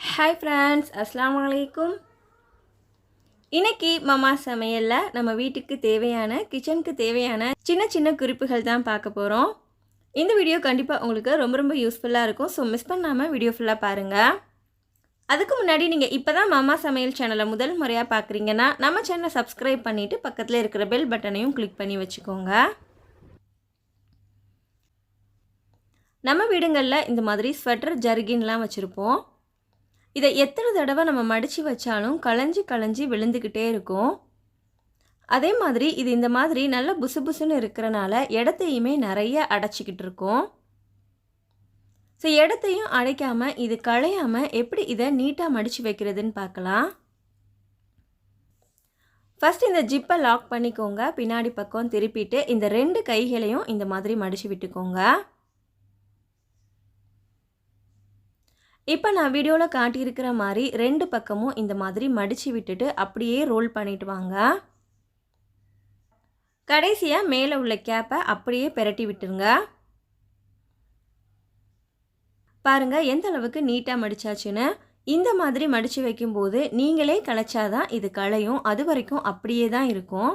Hi friends அஸ்லாம் வலைக்கும் இன்னைக்கு மாமா சமையலில் நம்ம வீட்டுக்கு தேவையான கிச்சனுக்கு தேவையான சின்ன சின்ன குறிப்புகள் தான் பார்க்க போகிறோம் இந்த வீடியோ கண்டிப்பாக உங்களுக்கு ரொம்ப ரொம்ப யூஸ்ஃபுல்லாக இருக்கும். ஸோ மிஸ் பண்ணாமல் வீடியோ ஃபுல்லாக பாருங்கள் அதுக்கு முன்னாடி நீங்கள் இப்போ தான் மாமா சமையல் சேனலை முதல் முறையாக பார்க்குறீங்கன்னா நம்ம சேனலை சப்ஸ்கிரைப் பண்ணிவிட்டு பக்கத்தில் இருக்கிற பெல் பட்டனையும் கிளிக் பண்ணி வச்சுக்கோங்க. நம்ம வீடுங்களில் இந்த மாதிரி ஸ்வெட்டர் ஜர்கின்லாம் வச்சுருப்போம். இதை எத்தனை தடவை நம்ம மடித்து வச்சாலும் களைஞ்சி களைஞ்சி விழுந்துக்கிட்டே இருக்கும். அதே மாதிரி இது இந்த மாதிரி நல்ல புசு புசுன்னு இருக்கிறனால இடத்தையுமே நிறைய அடைச்சிக்கிட்டு இருக்கும். ஸோ இடத்தையும் அடைக்காமல் இது களையாமல் எப்படி இதை நீட்டாக மடித்து வைக்கிறதுன்னு பார்க்கலாம். ஃபஸ்ட் இந்த ஜிப்பை லாக் பண்ணிக்கோங்க. பின்னாடி பக்கம் திருப்பிட்டு இந்த ரெண்டு கைகளையும் இந்த மாதிரி மடித்து விட்டுக்கோங்க. இப்போ நான் வீடியோவில் காட்டியிருக்கிற மாதிரி ரெண்டு பக்கமும் இந்த மாதிரி மடித்து விட்டுட்டு அப்படியே ரோல் பண்ணிட்டு வாங்க. கடைசியாக மேலே உள்ள கேப்பை அப்படியே பெரட்டி விட்டுருங்க. பாருங்கள் எந்த அளவுக்கு நீட்டாக மடிச்சாச்சுன்னு. இந்த மாதிரி மடித்து வைக்கும்போது நீங்களே களைச்சாதான் இது களையும். அது வரைக்கும் அப்படியே தான் இருக்கும்.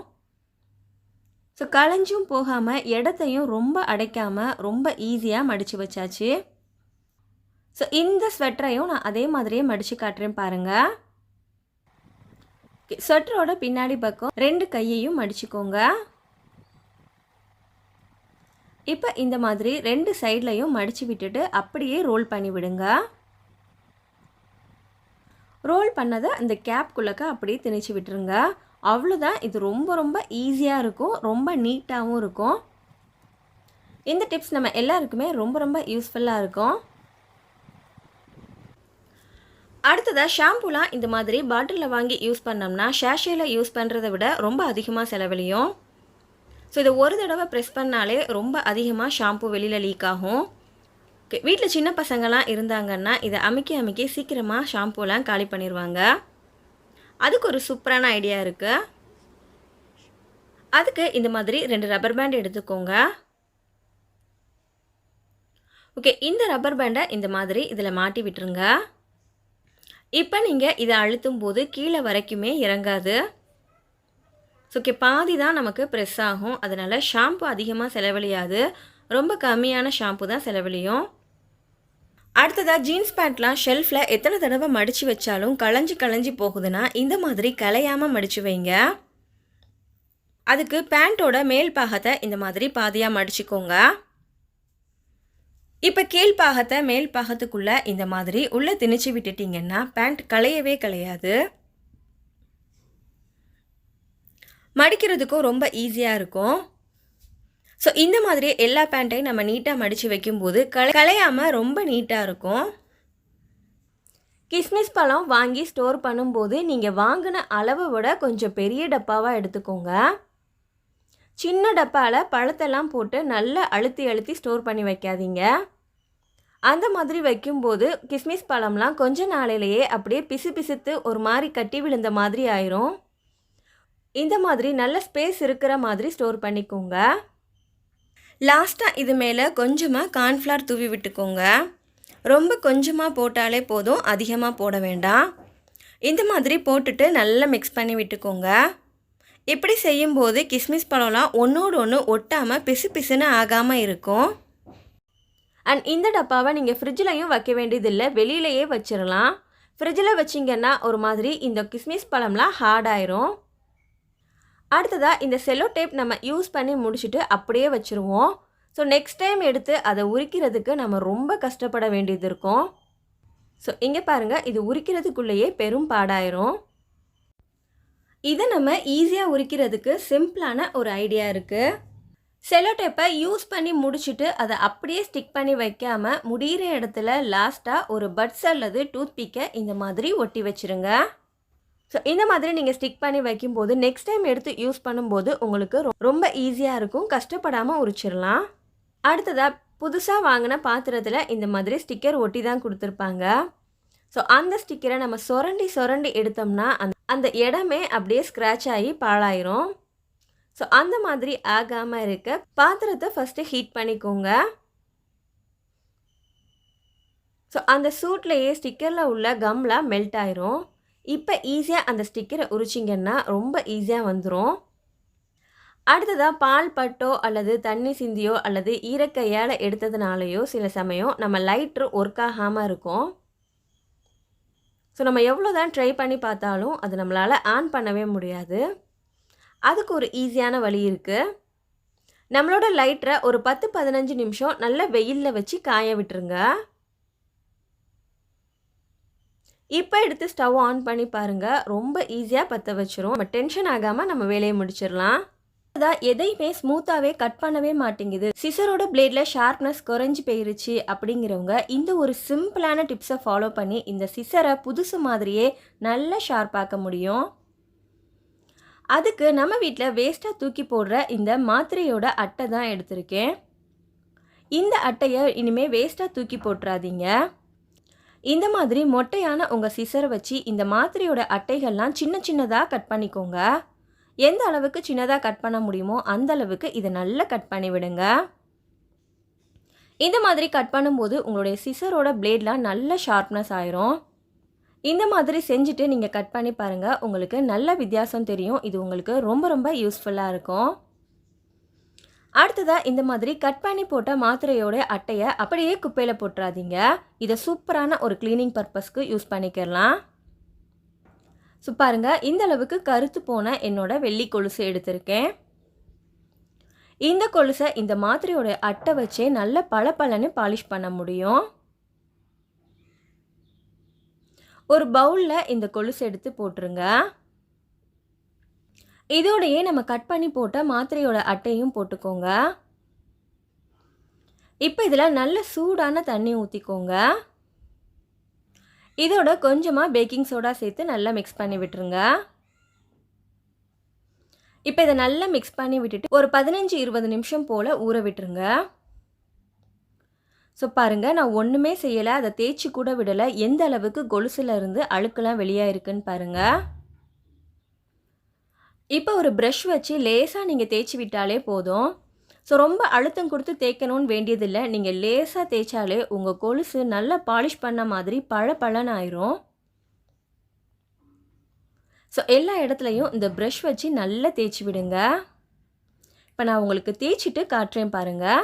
ஸோ களைஞ்சும் போகாமல் இடத்தையும் ரொம்ப அடைக்காமல் ரொம்ப ஈஸியாக மடித்து வச்சாச்சு. ஸோ இந்த ஸ்வெட்டரையும் நான் அதே மாதிரியே மடித்து காட்டுறேன் பாருங்கள் ஸ்வெட்டரோட பின்னாடி பக்கம் ரெண்டு கையையும் மடிச்சுக்கோங்க. இப்போ இந்த மாதிரி ரெண்டு சைட்லையும் மடித்து விட்டுட்டு அப்படியே ரோல் பண்ணி விடுங்க. ரோல் பண்ணதை அந்த கேப்குள்ளக்க அப்படியே திணிச்சு விட்டுருங்க. அவ்வளோதான் இது ரொம்ப ரொம்ப ஈஸியாக இருக்கும். ரொம்ப நீட்டாகவும் இருக்கும். இந்த டிப்ஸ் நம்ம எல்லாருக்குமே ரொம்ப ரொம்ப யூஸ்ஃபுல்லாக இருக்கும். அடுத்ததாக ஷாம்புலாம் இந்த மாதிரி பாட்டிலில் வாங்கி யூஸ் பண்ணோம்னா ஷேஷேல யூஸ் பண்ணுறதை விட ரொம்ப அதிகமாக செலவழியும் ஸோ இதை ஒரு தடவை ப்ரெஸ் பண்ணாலே ரொம்ப அதிகமாக ஷாம்பு வெளியில் லீக் ஆகும். வீட்டில் சின்ன பசங்களாம் இருந்தாங்கன்னா இதை அமைக்கி அமைக்கி சீக்கிரமாக ஷாம்பூலாம் காலி பண்ணிடுவாங்க அதுக்கு ஒரு சூப்பரான ஐடியா இருக்குது அதுக்கு இந்த மாதிரி ரெண்டு ரப்பர் பேண்ட் எடுத்துக்கோங்க. ஓகே இந்த ரப்பர் பேண்டை இந்த மாதிரி இதில் மாட்டி விட்டுருங்க. இப்போ நீங்கள் இதை அழுத்தும் போது கீழே வரைக்குமே இறங்காது. ஸோ ஓகே பாதி தான் நமக்கு ப்ரெஸ் ஆகும். அதனால் ஷாம்பு அதிகமாக செலவழியாது. ரொம்ப கம்மியான ஷாம்பு தான் செலவழியும். அடுத்ததாக ஜீன்ஸ் பேண்ட்லாம் ஷெல்ஃபில் எத்தனை தடவை மடித்து வச்சாலும் களைஞ்சி களைஞ்சி போகுதுன்னா இந்த மாதிரி கலையாமல் மடித்து வைங்க. அதுக்கு பேண்ட்டோட மேல் பாகத்தை இந்த மாதிரி பாதியாக மடிச்சுக்கோங்க. இப்போ கீழ்ப்பாகத்தை மேல் பாகத்துக்குள்ளே இந்த மாதிரி உள்ளே திணிச்சு விட்டுட்டிங்கன்னா பேண்ட் களையவே களையாது. மடிக்கிறதுக்கும் ரொம்ப ஈஸியாக இருக்கும். ஸோ இந்த மாதிரி எல்லா பேண்ட்டையும் நம்ம நீட்டாக மடித்து வைக்கும்போது களை களையாமல் ரொம்ப நீட்டாக இருக்கும். கிஸ்மிஸ் பழம் வாங்கி ஸ்டோர் பண்ணும்போது நீங்கள் வாங்கின அளவை விட கொஞ்சம் பெரிய டப்பாவாக எடுத்துக்கோங்க. சின்ன டப்பாவில் பழத்தெல்லாம் போட்டு நல்லா அழுத்தி அழுத்தி ஸ்டோர் பண்ணி வைக்காதீங்க. அந்த மாதிரி வைக்கும்போது கிஸ்மிஸ் பழம்லாம் கொஞ்ச நாளையிலேயே அப்படியே பிசு பிசுத்து ஒரு மாதிரி கட்டி விழுந்த மாதிரி ஆயிரும். இந்த மாதிரி நல்ல ஸ்பேஸ் இருக்கிற மாதிரி ஸ்டோர் பண்ணிக்கோங்க. லாஸ்ட்டாக இது மேலே கொஞ்சமாக கார்ன்ஃப்ளவர் தூவி விட்டுக்கோங்க. ரொம்ப கொஞ்சமாக போட்டாலே போதும் அதிகமாக போட வேண்டாம். இந்த மாதிரி போட்டுட்டு நல்லா மிக்ஸ் பண்ணி விட்டுக்கோங்க. இப்படி செய்யும்போது கிஸ்மிஸ் பழம்லாம் ஒன்றோடு ஒன்று ஒட்டாமல் பிசு பிசுன்னு ஆகாமல் இருக்கும். அண்ட் இந்த டப்பாவை நீங்கள் ஃப்ரிட்ஜ்லையும் வைக்க வேண்டியதில்லை வெளியிலையே வச்சிடலாம் ஃப்ரிட்ஜில் வச்சிங்கன்னா ஒரு மாதிரி இந்த கிஸ்மிஸ் பழம்லாம் ஹார்ட் ஆயிரும். அடுத்ததாக இந்த செல்லோ டேப் நம்ம யூஸ் பண்ணி முடிச்சுட்டு அப்படியே வச்சுருவோம். ஸோ நெக்ஸ்ட் டைம் எடுத்து அதை உரிக்கிறதுக்கு நம்ம ரொம்ப கஷ்டப்பட வேண்டியது இருக்கும். ஸோ இங்கே பாருங்கள் இது உரிக்கிறதுக்குள்ளேயே பெரும் பாடாயிரும். இதை நம்ம ஈஸியாக உரிக்கிறதுக்கு சிம்பிளான ஒரு ஐடியா இருக்குது செலோ டேப்பை யூஸ் பண்ணி முடிச்சுட்டு அதை அப்படியே ஸ்டிக் பண்ணி வைக்காமல் முடிகிற இடத்துல லாஸ்ட்டாக ஒரு பட்ஸ் அல்லது டூத் பிக்கை இந்த மாதிரி ஒட்டி வச்சுருங்க. ஸோ இந்த மாதிரி நீங்கள் ஸ்டிக் பண்ணி வைக்கும்போது நெக்ஸ்ட் டைம் எடுத்து யூஸ் பண்ணும்போது உங்களுக்கு ரொம்ப ஈஸியாக இருக்கும். கஷ்டப்படாமல் உரிச்சிடலாம் அடுத்ததாக புதுசாக வாங்கின பாத்திரத்தில் இந்த மாதிரி ஸ்டிக்கர் ஒட்டி தான் கொடுத்துருப்பாங்க. ஸோ அந்த ஸ்டிக்கரை நம்ம சுரண்டி சுரண்டி எடுத்தோம்னா அந்த அந்த இடமே அப்படியே ஸ்க்ராட்ச் ஆகி பாழாயிரும். ஸோ அந்த மாதிரி ஆகாமல் இருக்க பாத்திரத்தை ஃபஸ்ட்டு ஹீட் பண்ணிக்கோங்க. ஸோ அந்த சூட்லேயே ஸ்டிக்கரில் உள்ள கம்லாம் மெல்ட் ஆயிரும். இப்போ ஈஸியாக அந்த ஸ்டிக்கரை உரிச்சிங்கன்னா ரொம்ப ஈஸியாக வந்துடும் அடுத்ததாக பால் பட்டோ அல்லது தண்ணி சிந்தியோ அல்லது ஈரக்கையால் எடுத்ததுனாலையோ சில சமயம் நம்ம லைட்ரு ஒர்க் ஆகாமல் இருக்கும். ஸோ நம்ம எவ்வளோ தான் ட்ரை பண்ணி பார்த்தாலும் அது நம்மளால் ஆன் பண்ணவே முடியாது. அதுக்கு ஒரு ஈஸியான வழி இருக்குது நம்மளோட லைட்டரை ஒரு பத்து பதினஞ்சு நிமிஷம் நல்ல வெயிலில் வச்சு காய விட்டுருங்க. இப்போ எடுத்து ஸ்டவ் ஆன் பண்ணி பாருங்கள் ரொம்ப ஈஸியாக பற்ற வச்சிரும். நம்ம டென்ஷன் ஆகாமல் நம்ம வேலையை முடிச்சிடலாம். அதான் எதையுமே ஸ்மூத்தாகவே கட் பண்ணவே மாட்டேங்குது. சிசரோட பிளேடில் ஷார்ப்னஸ் குறைஞ்சி போயிருச்சு அப்படிங்கிறவங்க இந்த ஒரு சிம்பிளான டிப்ஸை ஃபாலோ பண்ணி இந்த சிசரை புதுசு மாதிரியே நல்லா ஷார்ப்பாக்க முடியும். அதுக்கு நம்ம வீட்டில் வேஸ்ட்டாக தூக்கி போடுற இந்த மாத்திரையோட அட்டை தான் எடுத்திருக்கேன். இந்த அட்டையை இனிமேல் வேஸ்ட்டாக தூக்கி போட்டுறாதீங்க. இந்த மாதிரி மொட்டையான உங்கள் சிசரை வச்சு இந்த மாத்திரையோட அட்டைகள்லாம் சின்ன சின்னதாக கட் பண்ணிக்கோங்க. எந்த அளவுக்கு சின்னதாக கட் பண்ண முடியுமோ அந்த அளவுக்கு இதை நல்லா கட் பண்ணி விடுங்க. இந்த மாதிரி கட் பண்ணும்போது உங்களுடைய சிசரோட பிளேட்லாம் நல்ல ஷார்ப்னஸ் ஆயிரும். இந்த மாதிரி செஞ்சுட்டு நீங்கள் கட் பண்ணி பாருங்கள் உங்களுக்கு நல்ல வித்தியாசம் தெரியும். இது உங்களுக்கு ரொம்ப ரொம்ப யூஸ்ஃபுல்லாக இருக்கும். அடுத்ததாக இந்த மாதிரி கட் பண்ணி போட்ட மாத்திரையோட அட்டையை அப்படியே குப்பையில் போட்டுறாதீங்க. இதை சூப்பரான ஒரு க்ளீனிங் பர்பஸ்க்கு யூஸ் பண்ணிக்கலாம். ஸோ பாருங்கள் இந்த அளவுக்கு கருத்து போன என்னோட வெள்ளி கொலுசு எடுத்திருக்கேன். இந்த கொலுசை இந்த மாத்திரையோட அட்டை வச்சே நல்ல பளபளன்னு பாலிஷ் பண்ண முடியும். ஒரு பவுலில் இந்த கொலுசு எடுத்து போட்டுருங்க. இதோடையே நம்ம கட் பண்ணி போட்ட மாத்திரையோட அட்டையும் போட்டுக்கோங்க. இப்போ இதில் நல்ல சூடான தண்ணி ஊற்றிக்கோங்க இதோட கொஞ்சமாக பேக்கிங் சோடா சேர்த்து நல்லா மிக்ஸ் பண்ணி விட்டுருங்க. இப்போ இதை நல்லா மிக்ஸ் பண்ணி விட்டுட்டு ஒரு பதினஞ்சு இருபது நிமிஷம் போல் ஊற விட்டுருங்க. ஸோ பாருங்கள் நான் ஒன்றுமே செய்யலை அதை தேய்ச்சி கூட விடலை. எந்த அளவுக்கு கொலுசில் இருந்து அழுக்கெல்லாம் வெளியாக இருக்குன்னு பாருங்கள் இப்போ ஒரு ப்ரஷ் வச்சு லேசாக நீங்கள் தேய்ச்சி விட்டாலே போதும். ஸோ ரொம்ப அழுத்தம் கொடுத்து தேய்க்கணும்னு வேண்டியதில்லை. நீங்கள் லேசாக தேய்ச்சாலே உங்கள் கொலுசு நல்லா பாலிஷ் பண்ண மாதிரி பழ பழன்னு ஆயிரும் ஸோ எல்லா இடத்துலையும் இந்த ப்ரஷ் வச்சு நல்லா தேய்ச்சி விடுங்க. இப்போ நான் உங்களுக்கு தேய்ச்சிட்டு காட்டுறேன் பாருங்கள்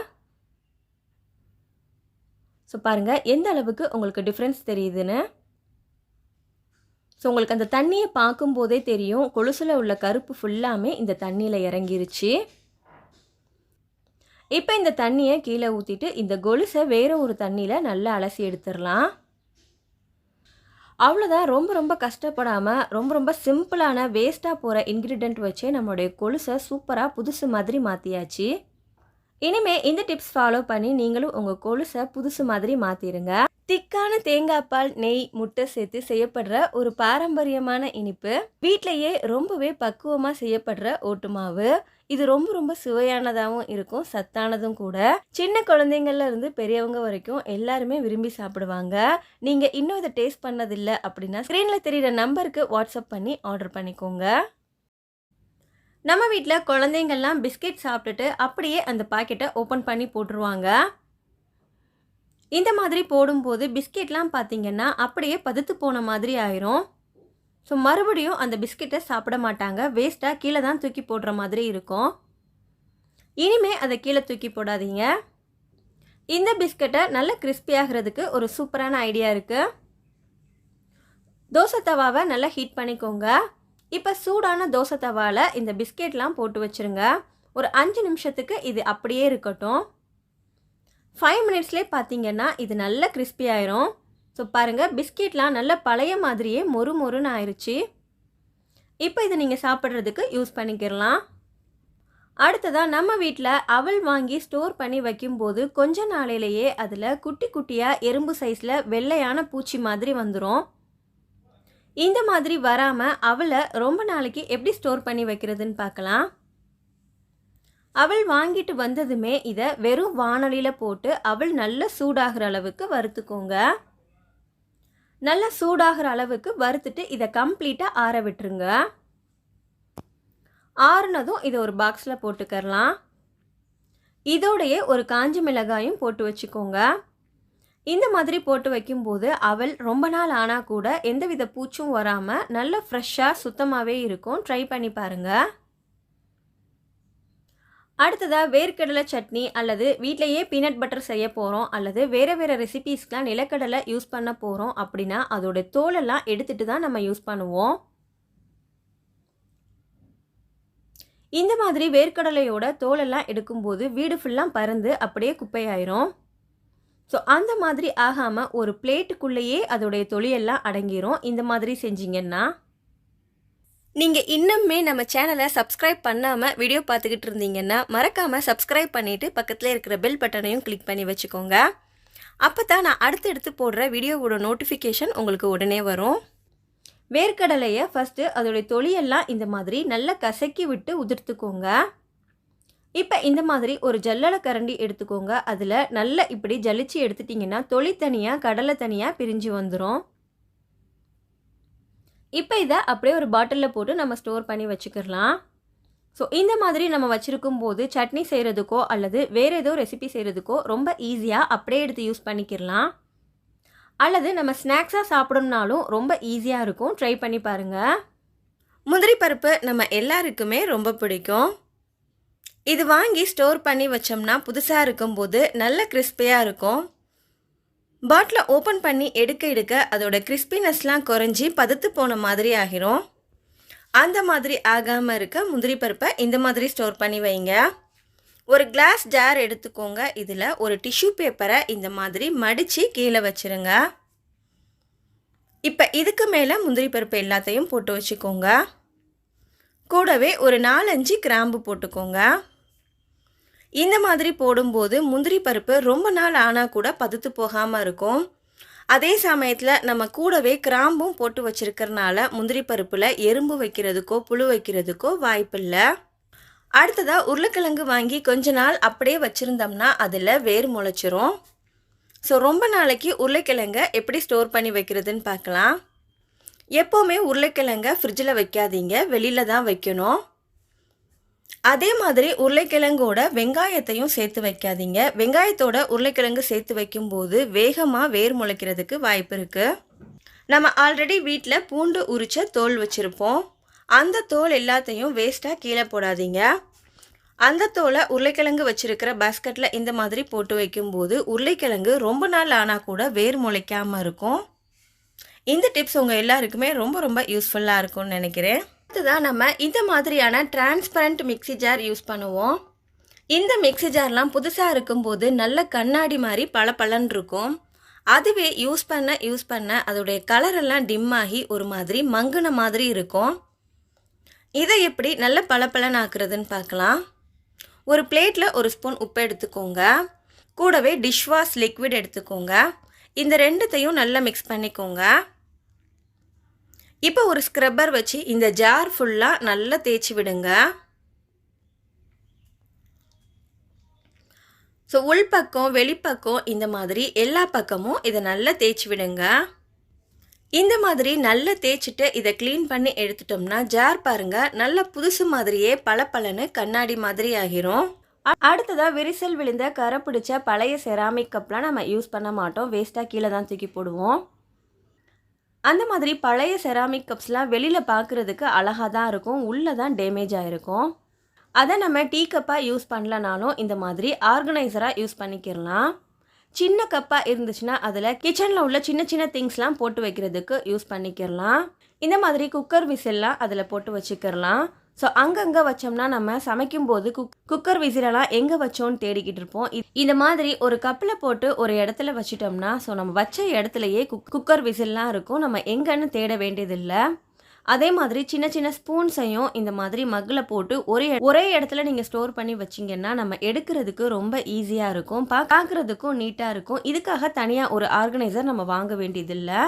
ஸோ பாருங்கள் எந்த அளவுக்கு உங்களுக்கு டிஃப்ரென்ஸ் தெரியுதுன்னு? ஸோ உங்களுக்கு அந்த தண்ணியை பார்க்கும்போதே தெரியும். கொலுசில் உள்ள கருப்பு ஃபுல்லாமே இந்த தண்ணியில் இறங்கிருச்சு. இப்போ இந்த தண்ணியை கீழே ஊற்றிட்டு இந்த கொலுசை வேறு ஒரு தண்ணியில் நல்லா அலசி எடுத்துடலாம். அவ்வளோதான் ரொம்ப ரொம்ப கஷ்டப்படாமல் ரொம்ப ரொம்ப சிம்பிளான வேஸ்ட்டாக போகிற இன்க்ரீடியண்ட் வச்சே நம்மளுடைய கொலுசை சூப்பராக புதுசு மாதிரி மாற்றியாச்சு இனிமேல் இந்த டிப்ஸ் ஃபாலோ பண்ணி நீங்களும் உங்கள் கொலுசை புதுசு மாதிரி மாற்றிடுங்க திக்கான தேங்காய் பால் நெய் முட்டை சேர்த்து செய்யப்படுற ஒரு பாரம்பரியமான இனிப்பு. வீட்டிலையே ரொம்பவே பக்குவமாக செய்யப்படுற ஓட்டுமாவு இது ரொம்ப ரொம்ப சுவையானதாகவும் இருக்கும் சத்தானதும் கூட. சின்ன குழந்தைங்கள்ல இருந்து பெரியவங்க வரைக்கும் எல்லாருமே விரும்பி சாப்பிடுவாங்க. நீங்கள் இன்னும் இதை டேஸ்ட் பண்ணதில்லை அப்படின்னா ஸ்க்ரீனில் தெரியிற நம்பருக்கு வாட்ஸ்அப் பண்ணி ஆர்டர் பண்ணிக்கோங்க. நம்ம வீட்டில் குழந்தைங்கள்லாம் பிஸ்கெட் சாப்பிட்டுட்டு அப்படியே அந்த பாக்கெட்டை ஓப்பன் பண்ணி போட்டுருவாங்க. இந்த மாதிரி போடும்போது பிஸ்கெட்லாம் பார்த்திங்கன்னா அப்படியே பதுத்து போன மாதிரி ஆயிரும். ஸோ மறுபடியும் அந்த பிஸ்கெட்டை சாப்பிட மாட்டாங்க. வேஸ்ட்டாக கீழே தான் தூக்கி போடுற மாதிரி இருக்கும். இனிமே அதை கீழே தூக்கி போடாதீங்க. இந்த பிஸ்கெட்டை நல்ல கிறிஸ்பி ஆகிறதுக்கு ஒரு சூப்பரான ஐடியா இருக்குது தோசை தவாவை நல்லா ஹீட் பண்ணிக்கோங்க. இப்போ சூடான தோசை தவாவில் இந்த பிஸ்கெட்லாம் போட்டு வச்சுருங்க. ஒரு அஞ்சு நிமிஷத்துக்கு இது அப்படியே இருக்கட்டும். ஃபைவ் மினிட்ஸ்லேயே பார்த்தீங்கன்னா இது நல்ல கிறிஸ்பி ஆயிரும். ஸோ பாருங்கள் பிஸ்கெட்லாம் நல்ல பழைய மாதிரியே மொறு மொறுன்னு ஆயிடுச்சு இப்போ இதை நீங்கள் சாப்பிட்றதுக்கு யூஸ் பண்ணிக்கிடலாம். அடுத்ததாக நம்ம வீட்டில் அவல் வாங்கி ஸ்டோர் பண்ணி வைக்கும்போது கொஞ்ச நாளையிலேயே அதில் குட்டி குட்டியாக எறும்பு சைஸில் வெள்ளையான பூச்சி மாதிரி வந்துடும் இந்த மாதிரி வராமல் அவளை ரொம்ப நாளைக்கு எப்படி ஸ்டோர் பண்ணி வைக்கிறதுன்னு பார்க்கலாம் அவள் வாங்கிட்டு வந்ததுமே இதை வெறும் வானொலியில் போட்டு அவள் நல்ல சூடாகிற அளவுக்கு வறுத்துக்கோங்க. நல்லா சூடாகிற அளவுக்கு வறுத்துட்டு இதை கம்ப்ளீட்டாக ஆற விட்டுருங்க. ஆறுனதும் இதை ஒரு பாக்ஸில் போட்டுக்கரலாம் இதோடையே ஒரு காஞ்ச மிளகாயும் போட்டு வச்சுக்கோங்க. இந்த மாதிரி போட்டு வைக்கும்போது அவள் ரொம்ப நாள் ஆனால் கூட எந்தவித பூச்சும் வராமல் நல்ல ஃப்ரெஷ்ஷாக சுத்தமாகவே இருக்கும். ட்ரை பண்ணி பாருங்கள் அடுத்ததாக வேர்க்கடலை சட்னி அல்லது வீட்டிலையே பீனட் பட்டர் செய்ய போகிறோம் அல்லது வேறு வேறு ரெசிபீஸ்க்கெலாம் நிலக்கடலை யூஸ் பண்ண போகிறோம் அப்படின்னா அதோட தோலெல்லாம் எடுத்துகிட்டு தான் நம்ம யூஸ் பண்ணுவோம். இந்த மாதிரி வேர்க்கடலையோட தோலெல்லாம் எடுக்கும்போது வீடு ஃபுல்லாக பறந்து அப்படியே குப்பையாயிரும். ஸோ அந்த மாதிரி ஆகாமல் ஒரு பிளேட்டுக்குள்ளேயே அதோடைய தொழிலெல்லாம் அடங்கிரும். இந்த மாதிரி செஞ்சீங்கன்னா நீங்கள் இன்னுமே நம்ம சேனலை சப்ஸ்கிரைப் பண்ணாமல் வீடியோ பார்த்துக்கிட்டு இருந்தீங்கன்னா மறக்காமல் சப்ஸ்கிரைப் பண்ணிவிட்டு பக்கத்தில் இருக்கிற பெல் பட்டனையும் கிளிக் பண்ணி வச்சுக்கோங்க. அப்போ தான் நான் அடுத்தடுத்து போடுற வீடியோவோட நோட்டிஃபிகேஷன் உங்களுக்கு உடனே வரும். வேர்க்கடலையை ஃபஸ்ட்டு அதோடைய தொலியெல்லாம் இந்த மாதிரி நல்லா கசக்கி விட்டு உதிர்த்துக்கோங்க. இப்போ இந்த மாதிரி ஒரு ஜல்லலை கரண்டி எடுத்துக்கோங்க. அதில் நல்லா இப்படி ஜலிச்சு எடுத்துட்டிங்கன்னா தொளி தனியாக கடலை தனியாக பிரிஞ்சு வந்துடும் இப்போ இதை அப்படியே ஒரு பாட்டிலில் போட்டு நம்ம ஸ்டோர் பண்ணி வச்சுக்கிடலாம். ஸோ இந்த மாதிரி நம்ம வச்சுருக்கும் போது சட்னி செய்கிறதுக்கோ அல்லது வேறு ஏதோ ரெசிபி செய்கிறதுக்கோ ரொம்ப ஈஸியாக அப்படியே எடுத்து யூஸ் பண்ணிக்கிடலாம். அல்லது நம்ம ஸ்நாக்ஸாக சாப்பிடணும்னாலும் ரொம்ப ஈஸியாக இருக்கும். ட்ரை பண்ணி பாருங்கள் முந்திரி பருப்பு நம்ம எல்லாருக்குமே ரொம்ப பிடிக்கும். இது வாங்கி ஸ்டோர் பண்ணி வச்சோம்னா புதுசாக இருக்கும்போது நல்ல கிறிஸ்பியாக இருக்கும். பாட்டிலை ஓப்பன் பண்ணி எடுக்க எடுக்க அதோட கிறிஸ்பினஸ்லாம் குறைஞ்சி பதுத்து போன மாதிரி ஆகிரும். அந்த மாதிரி ஆகாமல் இருக்க முந்திரி பருப்பை இந்த மாதிரி ஸ்டோர் பண்ணி வைங்க. ஒரு கிளாஸ் ஜார் எடுத்துக்கோங்க. இதில் ஒரு டிஷ்யூ பேப்பரை இந்த மாதிரி மடித்து கீழே வச்சுருங்க. இப்போ இதுக்கு மேலே முந்திரி பருப்பு எல்லாத்தையும் போட்டு வச்சுக்கோங்க. கூடவே ஒரு நாலஞ்சு கிராம்பு போட்டுக்கோங்க. இந்த மாதிரி போடும்போது முந்திரி பருப்பு ரொம்ப நாள் ஆனால் கூட பதுத்து போகாமல் இருக்கும். அதே சமயத்தில் நம்ம கூடவே கிராம்பும் போட்டு வச்சுருக்கறனால முந்திரி பருப்பில் எறும்பு வைக்கிறதுக்கோ புழு வைக்கிறதுக்கோ வாய்ப்பில்லை. அடுத்ததாக உருளைக்கிழங்கு வாங்கி கொஞ்ச நாள் அப்படியே வச்சுருந்தோம்னா அதில் வேர் முளைச்சிரும். ஸோ ரொம்ப நாளைக்கு உருளைக்கிழங்க எப்படி ஸ்டோர் பண்ணி வைக்கிறதுன்னு பார்க்கலாம். எப்போவுமே உருளைக்கிழங்க ஃப்ரிட்ஜில் வைக்காதீங்க வெளியில் தான் வைக்கணும். அதே மாதிரி உருளைக்கிழங்கோட வெங்காயத்தையும் சேர்த்து வைக்காதீங்க. வெங்காயத்தோட உருளைக்கிழங்கு சேர்த்து வைக்கும்போது வேகமாக வேர் முளைக்கிறதுக்கு வாய்ப்பு இருக்குது நம்ம ஆல்ரெடி வீட்டில் பூண்டு உரிச்ச தோல் வச்சுருப்போம். அந்த தோல் எல்லாத்தையும் வேஸ்ட்டாக கீழே போடாதீங்க. அந்த தோலை உருளைக்கிழங்கு வச்சுருக்கிற பாஸ்கெட்டில் இந்த மாதிரி போட்டு வைக்கும்போது உருளைக்கிழங்கு ரொம்ப நாள் ஆனால் கூட வேர் முளைக்காமல் இருக்கும். இந்த டிப்ஸ் உங்கள் எல்லாருக்குமே ரொம்ப ரொம்ப யூஸ்ஃபுல்லாக இருக்கும்னு நினைக்கிறேன். அடுத்ததான் நம்ம இந்த மாதிரியான டிரான்ஸ்பரண்ட் மிக்ஸி ஜார் யூஸ் பண்ணுவோம். இந்த மிக்ஸி ஜார்லாம் புதுசாக இருக்கும்போது நல்ல கண்ணாடி மாதிரி பளபளன்னு இருக்கும். அதுவே யூஸ் பண்ண யூஸ் பண்ண அதோடைய கலரெல்லாம் டிம் ஆகி ஒரு மாதிரி மங்குன மாதிரி இருக்கும். இதை எப்படி நல்ல பளபளன் ஆக்குறதுன்னு பார்க்கலாம். ஒரு பிளேட்டில் ஒரு ஸ்பூன் உப்பு எடுத்துக்கோங்க. கூடவே டிஷ்வாஷ் லிக்விட் எடுத்துக்கோங்க. இந்த ரெண்டுத்தையும் நல்லா மிக்ஸ் பண்ணிக்கோங்க. இப்போ ஒரு ஸ்க்ரப்பர் வச்சு இந்த ஜார் ஃபுல்லாக நல்லா தேய்ச்சி விடுங்க. ஸோ உள்பக்கம் வெளிப்பக்கம் இந்த மாதிரி எல்லா பக்கமும் இதை நல்லா தேய்ச்சி விடுங்க. இந்த மாதிரி நல்லா தேய்ச்சிட்டு இதை க்ளீன் பண்ணி எடுத்துட்டோம்னா ஜார் பாருங்கள் நல்ல புதுசு மாதிரியே பளபளன்னு கண்ணாடி மாதிரி ஆகிரும். அடுத்ததாக விரிசல் விழுந்த கரை பிடிச்ச பழைய செராமிக் கப்லாம் நம்ம யூஸ் பண்ண மாட்டோம். வேஸ்ட்டாக கீழே தான் தூக்கி போடுவோம். அந்த மாதிரி பழைய செராமிக் கப்ஸ்லாம் வெளியில் பார்க்குறதுக்கு அழகாக தான் இருக்கும். உள்ளே தான் டேமேஜ் ஆகிருக்கும் அதை நம்ம டீ கப்பாக யூஸ் பண்ணலனாலும் இந்த மாதிரி ஆர்கனைசராக யூஸ் பண்ணிக்கிறலாம் சின்ன கப்பாக இருந்துச்சுன்னா அதில் கிச்சனில் உள்ள சின்ன சின்ன திங்ஸ்லாம் போட்டு வைக்கிறதுக்கு யூஸ் பண்ணிக்கிறலாம் இந்த மாதிரி குக்கர் விசில்லாம் அதில் போட்டு வச்சுக்கிறலாம் ஸோ அங்கங்கே வச்சோம்னா நம்ம சமைக்கும்போது குக் குக்கர் விசிலெல்லாம் எங்கே வச்சோன்னு தேடிக்கிட்டு இருப்போம். இந்த மாதிரி ஒரு கப்பில் போட்டு ஒரு இடத்துல வச்சிட்டோம்னா ஸோ நம்ம வச்ச இடத்துலையே குக் குக்கர் விசில்லாம் இருக்கும். நம்ம எங்கன்னு தேட வேண்டியதில்லை. அதே மாதிரி சின்ன சின்ன ஸ்பூன்ஸையும் இந்த மாதிரி மக்கில் போட்டு ஒரே ஒரே இடத்துல நீங்கள் ஸ்டோர் பண்ணி வச்சிங்கன்னா நம்ம எடுக்கிறதுக்கு ரொம்ப ஈஸியாக இருக்கும். பா பார்க்குறதுக்கும் நீட்டாக இருக்கும். இதுக்காக தனியாக ஒரு ஆர்கனைசர் நம்ம வாங்க வேண்டியதில்லை.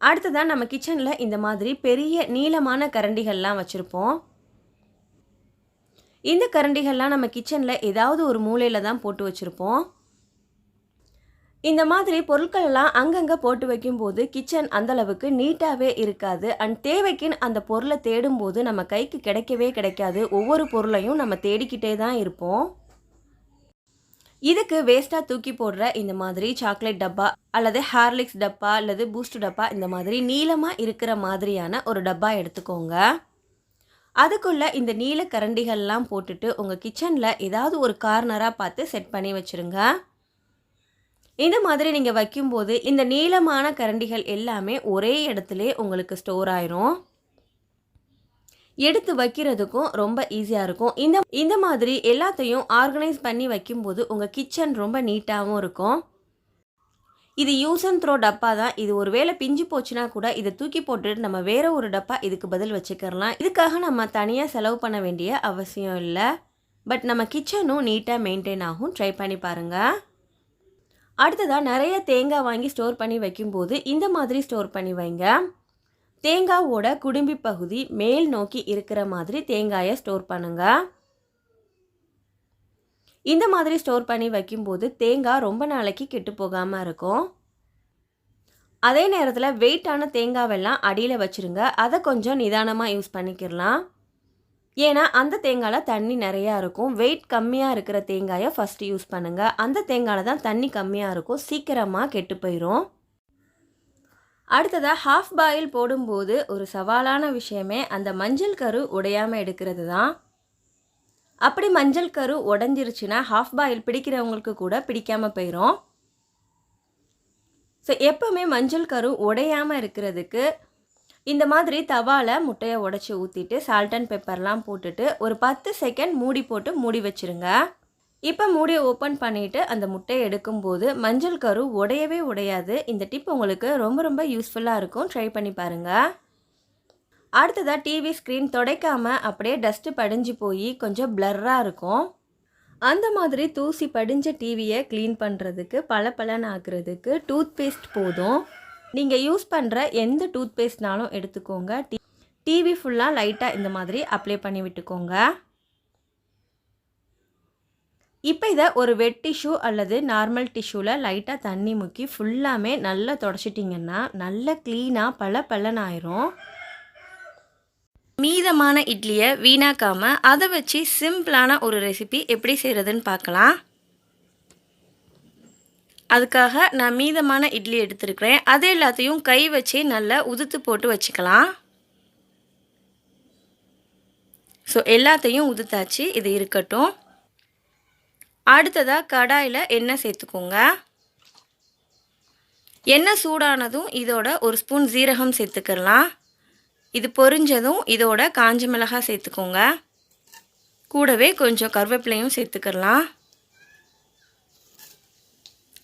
அடுத்ததான் நம்ம கிச்சனில் இந்த மாதிரி பெரிய நீளமான கரண்டிகள்லாம் வச்சுருப்போம். இந்த கரண்டிகள்லாம் நம்ம கிச்சனில் ஏதாவது ஒரு மூலையில் தான் போட்டு வச்சுருப்போம். இந்த மாதிரி பொருட்களெல்லாம் அங்கங்கே போட்டு வைக்கும்போது கிச்சன் அந்தளவுக்கு நீட்டாகவே இருக்காது. அண்ட் தேவைக்குன்னு அந்த பொருளை தேடும்போது நம்ம கைக்கு கிடைக்கவே கிடைக்காது. ஒவ்வொரு பொருளையும் நம்ம தேடிக்கிட்டே தான் இருப்போம். இதுக்கு வேஸ்ட்டாக தூக்கி போடுற இந்த மாதிரி சாக்லேட் டப்பா அல்லது ஹார்லிக்ஸ் டப்பா அல்லது பூஸ்ட் டப்பா இந்த மாதிரி நீளமாக இருக்கிற மாதிரியான ஒரு டப்பா எடுத்துக்கோங்க. அதுக்குள்ளே இந்த நீல கரண்டிகள்லாம் போட்டுட்டு உங்கள் கிச்சனில் ஏதாவது ஒரு கார்னராக பார்த்து செட் பண்ணி வச்சுருங்க. இந்த மாதிரி நீங்கள் வைக்கும்போது இந்த நீளமான கரண்டிகள் எல்லாமே ஒரே இடத்துல உங்களுக்கு ஸ்டோர் ஆயிரும். எடுத்து வைக்கிறதுக்கும் ரொம்ப ஈஸியாக இருக்கும். இந்த இந்த மாதிரி எல்லாத்தையும் ஆர்கனைஸ் பண்ணி வைக்கும்போது உங்கள் கிச்சன் ரொம்ப நீட்டாகவும் இருக்கும். இது யூஸ் அண்ட் த்ரோ டப்பா தான். இது ஒரு வேளை பிஞ்சு போச்சுன்னா கூட இதை தூக்கி போட்டுட்டு நம்ம வேற ஒரு டப்பா இதுக்கு பதில் வச்சுக்கிறலாம். இதுக்காக நம்ம தனியாக செலவு பண்ண வேண்டிய அவசியம் இல்லை. பட் நம்ம கிச்சனும் நீட்டாக மெயின்டைன் ஆகும். ட்ரை பண்ணி பாருங்கள் அடுத்ததாக நிறைய தேங்காய் வாங்கி ஸ்டோர் பண்ணி வைக்கும்போது இந்த மாதிரி ஸ்டோர் பண்ணி வைங்க. தேங்காவோட குடும்பி பகுதி மேல் நோக்கி இருக்கிற மாதிரி தேங்காயை ஸ்டோர் பண்ணுங்க. இந்த மாதிரி ஸ்டோர் பண்ணி வைக்கும்போது தேங்காய் ரொம்ப நாளைக்கு கெட்டு போகாமல் இருக்கும். அதே நேரத்தில் வெயிட்டான தேங்காவெல்லாம் அடியில் வச்சுருங்க. அதை கொஞ்சம் நிதானமாக யூஸ் பண்ணிக்கிடலாம். ஏன்னா அந்த தேங்காயில் தண்ணி நிறையா இருக்கும். வெயிட் கம்மியாக இருக்கிற தேங்காயை ஃபஸ்ட்டு யூஸ் பண்ணுங்கள் அந்த தேங்காயில் தான் தண்ணி கம்மியாக இருக்கும். சீக்கிரமாக கெட்டு போயிடும் அடுத்ததாக ஹாஃப் பாயில் போடும்போது ஒரு சவாலான விஷயமே அந்த மஞ்சள் கரு உடையாமல் எடுக்கிறது தான் அப்படி மஞ்சள் கரு உடஞ்சிருச்சுன்னா ஹாஃப் பாயில் பிடிக்கிறவங்களுக்கு கூட பிடிக்காமல் போயிடும் ஸோ எப்போவுமே மஞ்சள் கரு உடையாமல் இருக்கிறதுக்கு இந்த மாதிரி தவாவில் முட்டையை உடச்சி ஊற்றிட்டு சால்ட் அண்ட் பெப்பர்லாம் போட்டுட்டு ஒரு பத்து செகண்ட் மூடி போட்டு மூடி வச்சுருங்க. இப்போ மூடியை ஓப்பன் பண்ணிவிட்டு அந்த முட்டையை எடுக்கும்போது மஞ்சள் கரு உடையவே உடையாது. இந்த டிப் உங்களுக்கு ரொம்ப ரொம்ப யூஸ்ஃபுல்லாக இருக்கும். ட்ரை பண்ணி பாருங்கள் அடுத்ததாக டிவி ஸ்க்ரீன் துடைக்காமல் அப்படியே டஸ்ட்டு படிஞ்சு போய் கொஞ்சம் பிளர்ராக இருக்கும். அந்த மாதிரி தூசி படிஞ்ச டிவியை க்ளீன் பண்ணுறதுக்கு பல பலன் ஆக்குறதுக்கு டூத் பேஸ்ட் போதும். நீங்கள் யூஸ் பண்ணுற எந்த டூத் பேஸ்ட்னாலும் எடுத்துக்கோங்க. டி டிவி ஃபுல்லாக லைட்டாக இந்த மாதிரி அப்ளை பண்ணி விட்டுக்கோங்க. இப்போ இதை ஒரு வெட் டிஷ்யூ அல்லது நார்மல் டிஷ்யூவில் லைட்டாக தண்ணி முக்கி ஃபுல்லாமே நல்லா தொடச்சிட்டிங்கன்னா நல்லா க்ளீனாக பல பலன் ஆயிரும் மீதமான இட்லியை வீணாக்காமல் அதை வச்சு சிம்பிளான ஒரு ரெசிபி எப்படி செய்கிறதுன்னு பார்க்கலாம் அதுக்காக நான் மீதமான இட்லி எடுத்துருக்கிறேன். அது எல்லாத்தையும் கை வச்சு நல்லா உதுத்து போட்டு வச்சுக்கலாம். ஸோ எல்லாத்தையும் உதுத்தாச்சு. இது இருக்கட்டும். அடுத்ததாக கடாயில் எண்ணெய் சேர்த்துக்கோங்க. எண்ணெய் சூடானதும் இதோட ஒரு ஸ்பூன் ஜீரகம் சேர்த்துக்கலாம். இது பொரிஞ்சதும் இதோட காஞ்ச மிளகாய் சேர்த்துக்கோங்க. கூடவே கொஞ்சம் கருவேப்பிலையும் சேர்த்துக்கலாம்.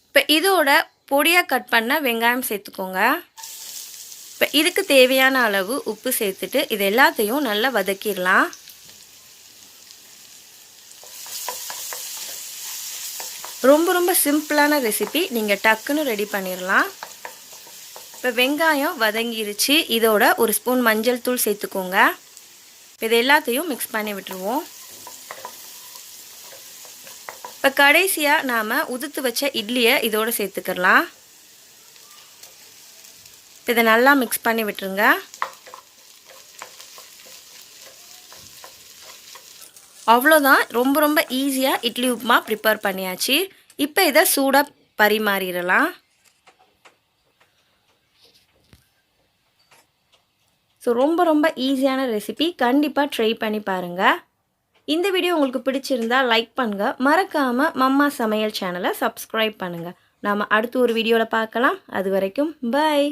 இப்போ இதோட பொடியாக கட் பண்ண வெங்காயம் சேர்த்துக்கோங்க. இப்போ இதுக்கு தேவையான அளவு உப்பு சேர்த்துட்டு இது எல்லாத்தையும் நல்லா வதக்கிடலாம். ரொம்ப ரொம்ப சிம்பிளான ரெசிபி நீங்கள் டக்குன்னு ரெடி பண்ணிடலாம் இப்போ வெங்காயம் வதங்கிருச்சு. இதோட ஒரு ஸ்பூன் மஞ்சள் தூள் சேர்த்துக்கோங்க. இப்போ இது எல்லாத்தையும் மிக்ஸ் பண்ணி விட்டுருவோம். இப்போ கடைசியாக நாம் உதுத்து வச்ச இட்லியை இதோடு சேர்த்துக்கலாம் இதை நல்லா மிக்ஸ் பண்ணி விட்டுருங்க. அவ்வளோதான். ரொம்ப ரொம்ப ஈஸியாக இட்லி உப்புமா ப்ரிப்பேர் பண்ணியாச்சு. இப்போ இதை சூடாக பரிமாறிடலாம். ஸோ ரொம்ப ரொம்ப ஈஸியான ரெசிபி கண்டிப்பாக ட்ரை பண்ணி பாருங்கள் இந்த வீடியோ உங்களுக்கு பிடிச்சிருந்தா லைக் பண்ணுங்கள் மறக்காமல் மம்மா சமையல் சேனலை சப்ஸ்கிரைப் பண்ணுங்கள் நாம் அடுத்து ஒரு வீடியோவில் பார்க்கலாம். அது வரைக்கும் பாய்